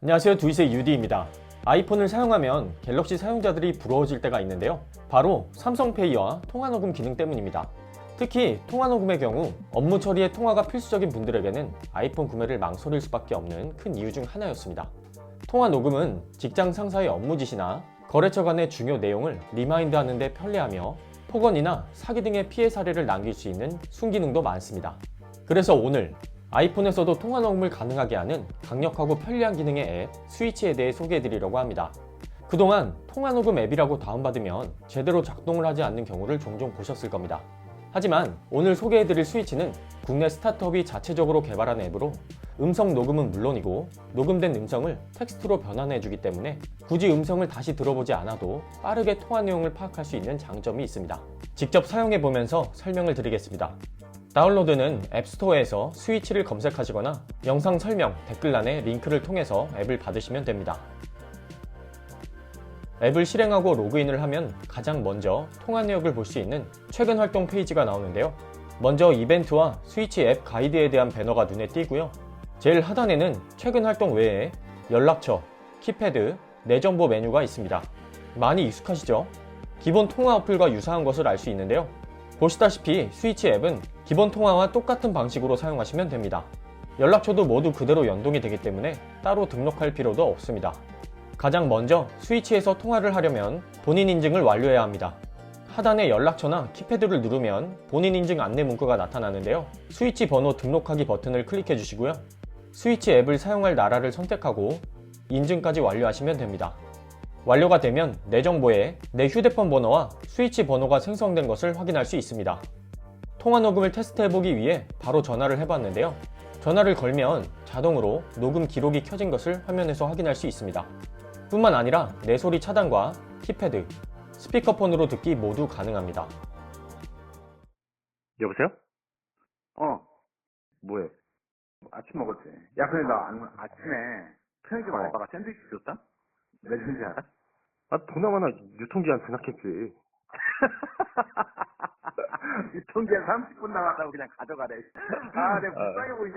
안녕하세요 두이세 유디입니다. 아이폰을 사용하면 갤럭시 사용자들이 부러워질 때가 있는데요. 바로 삼성페이와 통화녹음 기능 때문입니다. 특히 통화녹음의 경우 업무 처리에 통화가 필수적인 분들에게는 아이폰 구매를 망설일 수밖에 없는 큰 이유 중 하나였습니다. 통화녹음은 직장 상사의 업무 지시나 거래처 간의 중요 내용을 리마인드 하는 데 편리하며 폭언이나 사기 등의 피해 사례를 남길 수 있는 순기능도 많습니다. 그래서 오늘 아이폰에서도 통화 녹음을 가능하게 하는 강력하고 편리한 기능의 앱 스위치에 대해 소개해 드리려고 합니다. 그동안 통화 녹음 앱이라고 다운받으면 제대로 작동을 하지 않는 경우를 종종 보셨을 겁니다. 하지만 오늘 소개해 드릴 스위치는 국내 스타트업이 자체적으로 개발한 앱으로 음성 녹음은 물론이고 녹음된 음성을 텍스트로 변환해 주기 때문에 굳이 음성을 다시 들어보지 않아도 빠르게 통화 내용을 파악할 수 있는 장점이 있습니다. 직접 사용해 보면서 설명을 드리겠습니다. 다운로드는 앱스토어에서 스위치를 검색하시거나 영상 설명 댓글란에 링크를 통해서 앱을 받으시면 됩니다. 앱을 실행하고 로그인을 하면 가장 먼저 통화 내역을 볼 수 있는 최근 활동 페이지가 나오는데요. 먼저 이벤트와 스위치 앱 가이드에 대한 배너가 눈에 띄고요. 제일 하단에는 최근 활동 외에 연락처, 키패드, 내 정보 메뉴가 있습니다. 많이 익숙하시죠? 기본 통화 어플과 유사한 것을 알 수 있는데요. 보시다시피 스위치 앱은 기본 통화와 똑같은 방식으로 사용하시면 됩니다. 연락처도 모두 그대로 연동이 되기 때문에 따로 등록할 필요도 없습니다. 가장 먼저 스위치에서 통화를 하려면 본인 인증을 완료해야 합니다. 하단에 연락처나 키패드를 누르면 본인 인증 안내 문구가 나타나는데요. 스위치 번호 등록하기 버튼을 클릭해 주시고요. 스위치 앱을 사용할 나라를 선택하고 인증까지 완료하시면 됩니다. 완료가 되면 내 정보에 내 휴대폰 번호와 스위치 번호가 생성된 것을 확인할 수 있습니다. 통화 녹음을 테스트해보기 위해 바로 전화를 해봤는데요. 전화를 걸면 자동으로 녹음 기록이 켜진 것을 화면에서 확인할 수 있습니다. 뿐만 아니라 내 소리 차단과 키패드, 스피커폰으로 듣기 모두 가능합니다. 여보세요? 어, 뭐해? 아침 먹었지. 야, 근데 나 안- 아침에 편의점 어. 알바가 샌드위치 줬다? 몇 년지 알아? 아, 동남아나 유통기한 지났겠지. 유통기한 30분 남았다고 그냥 가져가래. 아, 내가 불쌍해 보이냐?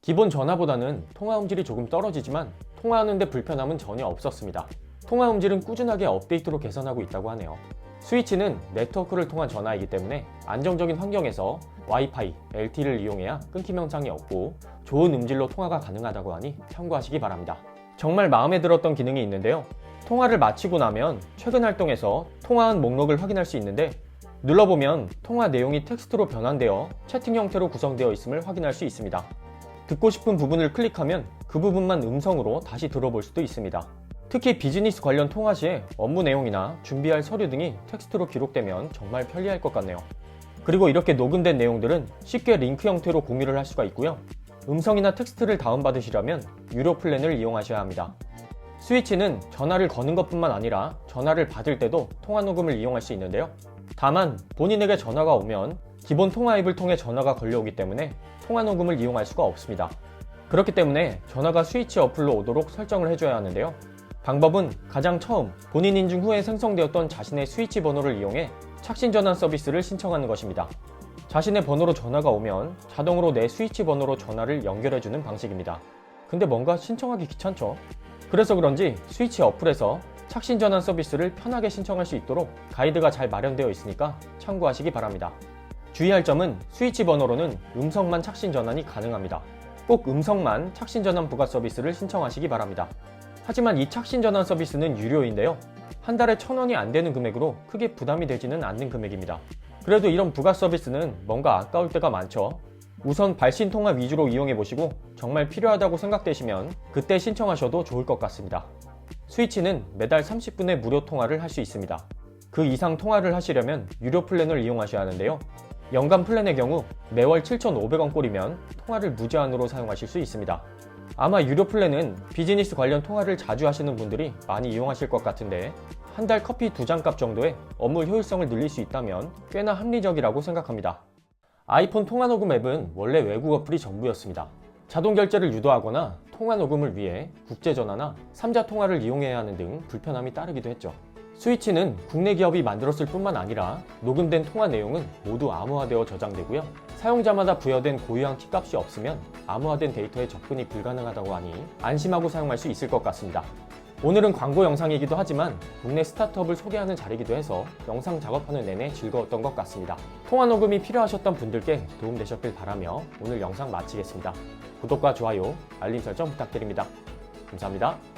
기본 전화보다는 통화 음질이 조금 떨어지지만 통화하는데 불편함은 전혀 없었습니다. 통화 음질은 꾸준하게 업데이트로 개선하고 있다고 하네요. 스위치는 네트워크를 통한 전화이기 때문에 안정적인 환경에서 와이파이, LTE를 이용해야 끊김 현상이 없고 좋은 음질로 통화가 가능하다고 하니 참고하시기 바랍니다. 정말 마음에 들었던 기능이 있는데요. 통화를 마치고 나면 최근 활동에서 통화한 목록을 확인할 수 있는데 눌러보면 통화 내용이 텍스트로 변환되어 채팅 형태로 구성되어 있음을 확인할 수 있습니다. 듣고 싶은 부분을 클릭하면 그 부분만 음성으로 다시 들어볼 수도 있습니다. 특히 비즈니스 관련 통화 시에 업무 내용이나 준비할 서류 등이 텍스트로 기록되면 정말 편리할 것 같네요. 그리고 이렇게 녹음된 내용들은 쉽게 링크 형태로 공유를 할 수가 있고요. 음성이나 텍스트를 다운받으시려면 유료 플랜을 이용하셔야 합니다. 스위치는 전화를 거는 것뿐만 아니라 전화를 받을 때도 통화 녹음을 이용할 수 있는데요. 다만 본인에게 전화가 오면 기본 통화 앱을 통해 전화가 걸려오기 때문에 통화 녹음을 이용할 수가 없습니다. 그렇기 때문에 전화가 스위치 어플로 오도록 설정을 해줘야 하는데요. 방법은 가장 처음 본인 인증 후에 생성되었던 자신의 스위치 번호를 이용해 착신 전환 서비스를 신청하는 것입니다. 자신의 번호로 전화가 오면 자동으로 내 스위치 번호로 전화를 연결해주는 방식입니다. 근데 뭔가 신청하기 귀찮죠? 그래서 그런지 스위치 어플에서 착신 전환 서비스를 편하게 신청할 수 있도록 가이드가 잘 마련되어 있으니까 참고하시기 바랍니다. 주의할 점은 스위치 번호로는 음성만 착신 전환이 가능합니다. 꼭 음성만 착신 전환 부가 서비스를 신청하시기 바랍니다. 하지만 이 착신 전환 서비스는 유료인데요. 한 달에 천 원이 안 되는 금액으로 크게 부담이 되지는 않는 금액입니다. 그래도 이런 부가 서비스는 뭔가 아까울 때가 많죠. 우선 발신 통화 위주로 이용해 보시고 정말 필요하다고 생각되시면 그때 신청하셔도 좋을 것 같습니다. 스위치는 매달 30분의 무료 통화를 할 수 있습니다. 그 이상 통화를 하시려면 유료 플랜을 이용하셔야 하는데요. 연간 플랜의 경우 매월 7,500원 꼴이면 통화를 무제한으로 사용하실 수 있습니다. 아마 유료 플랜은 비즈니스 관련 통화를 자주 하시는 분들이 많이 이용하실 것 같은데 한 달 커피 두 잔 값 정도의 업무 효율성을 늘릴 수 있다면 꽤나 합리적이라고 생각합니다. 아이폰 통화 녹음 앱은 원래 외국 어플이 전부였습니다. 자동 결제를 유도하거나 통화 녹음을 위해 국제 전화나 3자 통화를 이용해야 하는 등 불편함이 따르기도 했죠. 스위치는 국내 기업이 만들었을 뿐만 아니라 녹음된 통화 내용은 모두 암호화되어 저장되고요. 사용자마다 부여된 고유한 키값이 없으면 암호화된 데이터에 접근이 불가능하다고 하니 안심하고 사용할 수 있을 것 같습니다. 오늘은 광고 영상이기도 하지만 국내 스타트업을 소개하는 자리이기도 해서 영상 작업하는 내내 즐거웠던 것 같습니다. 통화 녹음이 필요하셨던 분들께 도움되셨길 바라며 오늘 영상 마치겠습니다. 구독과 좋아요, 알림 설정 부탁드립니다. 감사합니다.